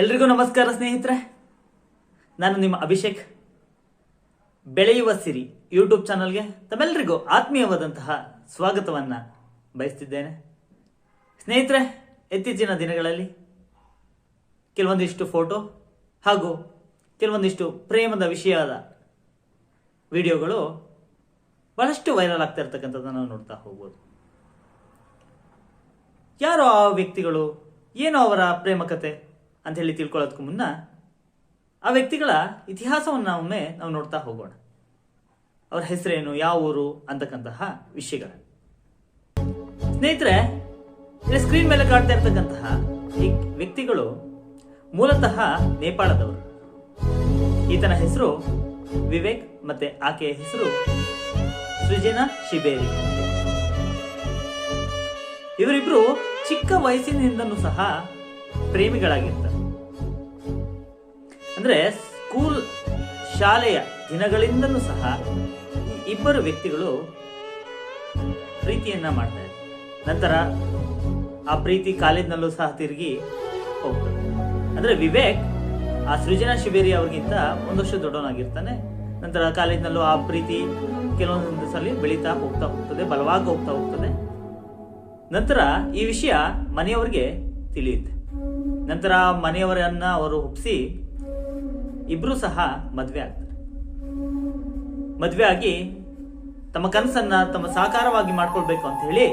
ಎಲ್ರಿಗೂ ನಮಸ್ಕಾರ ಸ್ನೇಹಿತರೆ. ನಾನು ನಿಮ್ಮ ಅಭಿಷೇಕ್. ಬೆಳೆಯುವ ಸಿರಿ ಯೂಟ್ಯೂಬ್ ಚಾನಲ್ಗೆ ತಮ್ಮೆಲ್ಲರಿಗೂ ಆತ್ಮೀಯವಾದಂತಹ ಸ್ವಾಗತವನ್ನ ಬಯಸ್ತಿದ್ದೇನೆ. ಸ್ನೇಹಿತರೆ, ಇತ್ತೀಚಿನ ದಿನಗಳಲ್ಲಿ ಕೆಲವೊಂದಿಷ್ಟು ಫೋಟೋ ಹಾಗೂ ಕೆಲವೊಂದಿಷ್ಟು ಪ್ರೇಮದ ವಿಷಯದ ವಿಡಿಯೋಗಳು ಬಹಳಷ್ಟು ವೈರಲ್ ಆಗ್ತಾ ಇರ್ತಕ್ಕಂಥದ್ದನ್ನು ನಾವು ನೋಡ್ತಾ ಹೋಗ್ಬೋದು. ಯಾರೋ ಆ ವ್ಯಕ್ತಿಗಳು, ಏನೋ ಅವರ ಪ್ರೇಮ ಕತೆ ಅಂತ ಹೇಳಿ ತಿಳ್ಕೊಳ್ಳೋದಕ್ಕೂ ಮುನ್ನ ಆ ವ್ಯಕ್ತಿಗಳ ಇತಿಹಾಸವನ್ನು ಒಮ್ಮೆ ನಾವು ನೋಡ್ತಾ ಹೋಗೋಣ. ಅವರ ಹೆಸರೇನು, ಯಾವ ಊರು ಅಂತಕ್ಕಂತಹ ವಿಷಯಗಳ. ಸ್ನೇಹಿತರೆ, ಇಲ್ಲಿ ಸ್ಕ್ರೀನ್ ಮೇಲೆ ಕಾಡ್ತಾ ಇರ್ತಕ್ಕಂತಹ ಈ ವ್ಯಕ್ತಿಗಳು ಮೂಲತಃ ನೇಪಾಳದವರು. ಈತನ ಹೆಸರು ವಿವೇಕ್ ಮತ್ತೆ ಆಕೆಯ ಹೆಸರು ಸೃಜನ ಶಿಬೇರಿ. ಇವರಿಬ್ರು ಚಿಕ್ಕ ವಯಸ್ಸಿನಿಂದನೂ ಸಹ ಪ್ರೇಮಿಗಳಾಗಿರ್ತಾರೆ. ಅಂದ್ರೆ ಸ್ಕೂಲ್ ಶಾಲೆಯ ದಿನಗಳಿಂದಲೂ ಸಹ ಇಬ್ಬರು ವ್ಯಕ್ತಿಗಳು ಪ್ರೀತಿಯನ್ನ ಮಾಡ್ತಾರೆ ನಂತರ ಆ ಪ್ರೀತಿ ಕಾಲೇಜ್ನಲ್ಲೂ ಸಹ ತಿರುಗಿ ಹೋಗ್ತದೆ ಅಂದ್ರೆ ವಿವೇಕ್ ಆ ಸೃಜನಾ ಶಿಬೇರಿ ಅವ್ರಿಗಿಂತ ಒಂದು ವರ್ಷ ದೊಡ್ಡವನಾಗಿರ್ತಾನೆ. ನಂತರ ಕಾಲೇಜ್ನಲ್ಲೂ ಆ ಪ್ರೀತಿ ಕೆಲವೊಂದು ಸಲ ಬೆಳೀತಾ ಹೋಗ್ತಾ ಹೋಗ್ತದೆ, ಬಲವಾಗಿ ಹೋಗ್ತಾ ಹೋಗ್ತದೆ. ನಂತರ ಈ ವಿಷಯ ಮನೆಯವರಿಗೆ ತಿಳಿಯುತ್ತೆ. ನಂತರ ಮನೆಯವರನ್ನ ಅವರು ಒಪ್ಪಿಸಿ ಇಬ್ರು ಸಹ ಮದುವೆ ಆಗ್ತಾರೆ. ಮದುವೆ ಆಗಿ ತಮ್ಮ ಕನಸನ್ನ ತಮ್ಮ ಸಾಕಾರವಾಗಿ ಮಾಡ್ಕೊಳ್ಬೇಕು ಅಂತ ಹೇಳಿ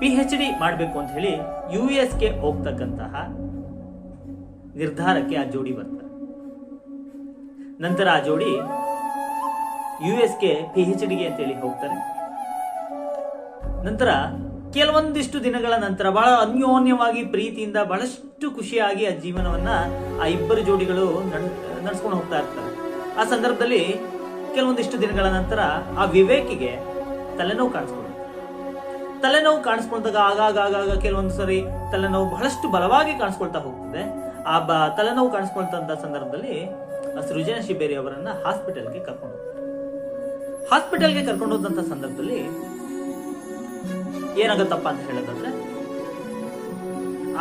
ಪಿ ಹೆಚ್ ಡಿ ಮಾಡಬೇಕು ಅಂತ ಹೇಳಿ ಯು ಎಸ್ಗೆ ಹೋಗ್ತಕ್ಕಂತಹ ನಿರ್ಧಾರಕ್ಕೆ ಆ ಜೋಡಿ ಬರ್ತಾರೆ. ನಂತರ ಆ ಜೋಡಿ ಯು ಎಸ್ಗೆ ಪಿ ಹೆಚ್ ಡಿಗೆ ಅಂತೇಳಿ ಹೋಗ್ತಾರೆ. ನಂತರ ಕೆಲವೊಂದಿಷ್ಟು ದಿನಗಳ ನಂತರ ಬಹಳ ಅನ್ಯೋನ್ಯವಾಗಿ ಪ್ರೀತಿಯಿಂದ ಬಹಳಷ್ಟು ಖುಷಿಯಾಗಿ ಆ ಜೀವನವನ್ನ ಆ ಇಬ್ಬರು ಜೋಡಿಗಳು ನಡೆಸ್ಕೊಂಡು ಹೋಗ್ತಾ ಇರ್ತಾರೆ. ಆ ಸಂದರ್ಭದಲ್ಲಿ ಕೆಲವೊಂದಿಷ್ಟು ದಿನಗಳ ನಂತರ ಆ ವಿವೇಕಿಗೆ ತಲೆನೋವು ಕಾಣಿಸ್ಕೊಂಡು ತಲೆನೋವು ಕಾಣಿಸ್ಕೊಂಡಾಗ ಆಗಾಗ ಆಗಾಗ ಕೆಲವೊಂದು ಸರಿ ತಲೆನೋವು ಬಹಳಷ್ಟು ಬಲವಾಗಿ ಕಾಣಿಸ್ಕೊಳ್ತಾ ಹೋಗ್ತದೆ. ಆ ಬ, ತಲೆನೋವು ಕಾಣಿಸ್ಕೊಳ್ತಂತ ಸಂದರ್ಭದಲ್ಲಿ ಸೃಜನ ಶಿಬೇರಿ ಅವರನ್ನ ಹಾಸ್ಪಿಟಲ್ಗೆ ಕರ್ಕೊಂಡು ಹೋಗ್ತಾರೆ. ಹಾಸ್ಪಿಟಲ್ಗೆ ಕರ್ಕೊಂಡು ಹೋದಂತ ಸಂದರ್ಭದಲ್ಲಿ ಏನಾಗುತ್ತಪ್ಪ ಅಂತ ಹೇಳೋದಾದ್ರೆ,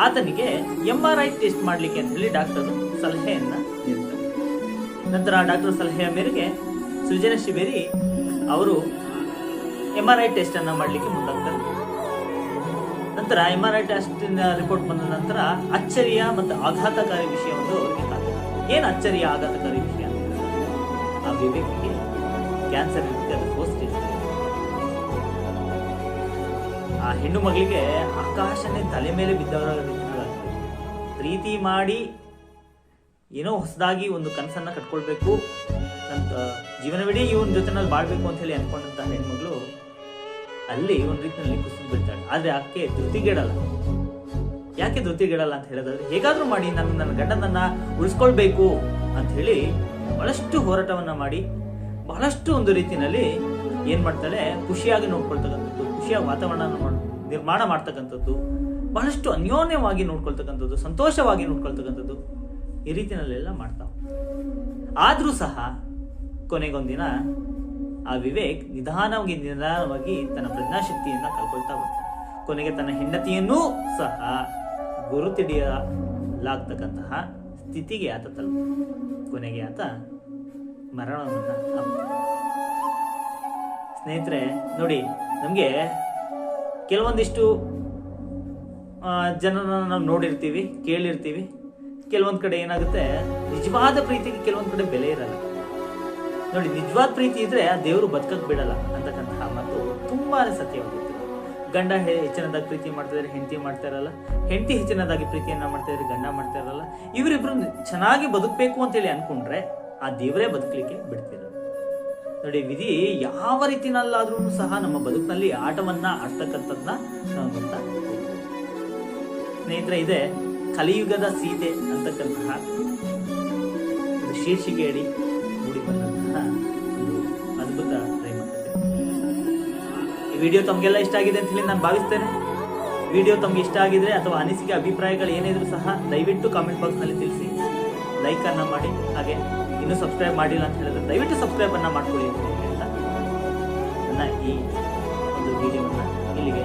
ಆತನಿಗೆ ಎಂ ಆರ್ ಐ ಟೆಸ್ಟ್ ಮಾಡ್ಲಿಕ್ಕೆ ಅಂತ ಹೇಳಿ ಡಾಕ್ಟರ್ ಸಲಹೆಯನ್ನ ನೀಡ್ತಾರೆ ನಂತರ ಆ ಡಾಕ್ಟರ್ ಸಲಹೆಯ ಮೇರೆಗೆ ಸೃಜನ ಶಿಬೇರಿ ಅವರು ಎಂ ಆರ್ ಐ ಟೆಸ್ಟ್ ಅನ್ನ ಮಾಡ್ಲಿಕ್ಕೆ ಮುಂದಾಗ್ತಾರೆ. ನಂತರ M R I test report ಬಂದ ನಂತರ ಅಚ್ಚರಿಯ ಮತ್ತು ಆಘಾತಕಾರಿ ವಿಷಯ ಒಂದು ಕಾದಿದೆ. ಏನ್ ಅಚ್ಚರಿಯ, ಆಘಾತಕಾರಿ ವಿಷಯ ಆ ವಿವೇಕಿಗೆ ಕ್ಯಾನ್ಸರ್ ಇರುತ್ತೆ, ಅದು ಪೋಸ್ಟ್ ಸ್ಟೇಜ್ ಆ ಹೆಣ್ಣು ಮಗಳಿಗೆ ಆಕಾಶನೇ ತಲೆ ಮೇಲೆ ಬಿದ್ದವರ. ಪ್ರೀತಿ ಮಾಡಿ ಏನೋ ಹೊಸದಾಗಿ ಒಂದು ಕನಸನ್ನ ಕಟ್ಕೊಳ್ಬೇಕು. ಅಂತ ಜೀವನವಿಡೀ ಇವನ್ ಜೊತೆನಲ್ಲಿ ಬಾಳ್ಬೇಕು ಅಂತ ಹೇಳಿ ಅನ್ಕೊಂಡಂತ ಹೆಣ್ಮಗಳು ಅಲ್ಲಿ ಒಂದು ರೀತಿಯಲ್ಲಿ ಕುಸಿದು ಬಿಡ್ತಾಳೆ ಆದರೆ ಆಕೆ ಧೃತಿಗೆಡಲ್ಲ. ಯಾಕೆ ಧೃತಿಗೆಡಲ್ಲ ಅಂತ ಹೇಳಿದ್ರೆ ಹೇಗಾದರೂ ಮಾಡಿ ನನ್ನ ನನ್ನ ಗಂಡನನ್ನ ಉಳಿಸ್ಕೊಳ್ಬೇಕು ಅಂತ ಹೇಳಿ ಬಹಳಷ್ಟು ಹೋರಾಟವನ್ನ ಮಾಡಿ ಬಹಳಷ್ಟು ಒಂದು ರೀತಿಯಲ್ಲಿ ಏನ್ ಮಾಡ್ತಾಳೆ, ಖುಷಿಯಾಗಿ ನೋಡ್ಕೊಳ್ತಕ್ಕಂಥದ್ದು ಖುಷಿಯ ವಾತಾವರಣ ನಿರ್ಮಾಣ ಮಾಡ್ತಕ್ಕಂಥದ್ದು, ಬಹಳಷ್ಟು ಅನ್ಯೋನ್ಯವಾಗಿ ನೋಡ್ಕೊಳ್ತಕ್ಕಂಥದ್ದು, ಸಂತೋಷವಾಗಿ ನೋಡ್ಕೊಳ್ತಕ್ಕಂಥದ್ದು ಈ ರೀತಿಯಲ್ಲೆಲ್ಲ ಮಾಡ್ತಾವೆ. ಆದರೂ ಸಹ ಕೊನೆಗೊಂದಿನ ಆ ವಿವೇಕ್ ನಿಧಾನವಾಗಿ ನಿಧಾನವಾಗಿ ತನ್ನ ಪ್ರಜ್ಞಾಶಕ್ತಿಯನ್ನ ಕಳ್ಕೊಳ್ತಾ ಬರ್ತಾನೆ ಕೊನೆಗೆ ತನ್ನ ಹೆಂಡತಿಯನ್ನೂ ಸಹ ಗುರುತಿಡಿಯಲಾಗ್ತಕ್ಕಂತಹ ಸ್ಥಿತಿಗೆ ಆತ ತಲುಪ ಕೊನೆಗೆ ಆತ ಮರಣವನ್ನ ಸ್ನೇಹಿತರೆ, ನೋಡಿ ನಮಗೆ ಕೆಲವೊಂದಿಷ್ಟು ಜನರನ್ನು ನಾವು ನೋಡಿರ್ತೀವಿ, ಕೇಳಿರ್ತೀವಿ. ಕೆಲವೊಂದು ಕಡೆ ಏನಾಗುತ್ತೆ, ನಿಜವಾದ ಪ್ರೀತಿಗೆ ಕೆಲವೊಂದು ಕಡೆ ಬೆಲೆ ಇರಲ್ಲ. ನೋಡಿ, ನಿಜವಾದ ಪ್ರೀತಿ ಇದ್ರೆ ಆ ದೇವರು ಬದುಕಕ್ಕೆ ಬಿಡಲ್ಲ ಅಂತಕ್ಕಂತಹ ಮಾತು ತುಂಬಾ ಸತ್ಯವಾಗಿರ್ತದೆ ಗಂಡ ಹೆಚ್ಚಿನದಾಗಿ ಪ್ರೀತಿ ಮಾಡ್ತಿದ್ರೆ ಹೆಂಡತಿ ಮಾಡ್ತಾ ಇರಲ್ಲ. ಹೆಂಡತಿ ಹೆಚ್ಚಿನದಾಗಿ ಪ್ರೀತಿಯನ್ನ ಮಾಡ್ತಾ ಇದ್ರೆ ಗಂಡ ಮಾಡ್ತಾ ಇರಲ್ಲ. ಇವರಿಬ್ರು ಚೆನ್ನಾಗಿ ಬದುಕಬೇಕು ಅಂತೇಳಿ ಅನ್ಕೊಂಡ್ರೆ ಆ ದೇವರೇ ಬದುಕಲಿಕ್ಕೆ ಬಿಡ್ತಿರಲ್ಲ ನೋಡಿ, ವಿಧಿ ಯಾವ ರೀತಿನಲ್ಲಾದ್ರೂ ಸಹ ನಮ್ಮ ಬದುಕಿನಲ್ಲಿ ಆಟವನ್ನ, ಆಡ್ತಕ್ಕಂಥದ್ನ ನಾವು ನೋಡ್ತಾ ಸ್ನೇಹಿತರೆ, ಇದೆ ಕಲಿಯುಗದ ಸೀತೆ ಅಂತಕ್ಕಂತಹ ಶೀರ್ಷಿಕೆಯಡಿ ಮೂಡಿ ಬಂದಂತಹ ಒಂದು ಅದ್ಭುತ ಪ್ರೇಮ ಈ ವಿಡಿಯೋ ತಮಗೆಲ್ಲ ಇಷ್ಟ ಆಗಿದೆ ಅಂತ ಹೇಳಿ ನಾನು ಭಾವಿಸ್ತೇನೆ. ವಿಡಿಯೋ ತಮ್ಗೆ ಇಷ್ಟ ಆಗಿದ್ರೆ ಅಥವಾ ಅನಿಸಿಕೆ, ಅಭಿಪ್ರಾಯಗಳು ಏನಿದ್ರು ಸಹ ದಯವಿಟ್ಟು ಕಾಮೆಂಟ್ ಬಾಕ್ಸ್ನಲ್ಲಿ ತಿಳಿಸಿ. ಲೈಕ್ ಅನ್ನ ಮಾಡಿ. ಹಾಗೆ ಇನ್ನೂ ಸಬ್ಸ್ಕ್ರೈಬ್ ಮಾಡಿಲ್ಲ ಅಂತ ಹೇಳಿದ್ರೆ ದಯವಿಟ್ಟು ಸಬ್ಸ್ಕ್ರೈಬ್ ಅನ್ನ ಮಾಡ್ಕೊಳ್ಳಿ ಅಂತ ಹೇಳ್ತಾ ನನ್ನ ಈ ಒಂದು ವಿಡಿಯೋವನ್ನು ಇಲ್ಲಿಗೆ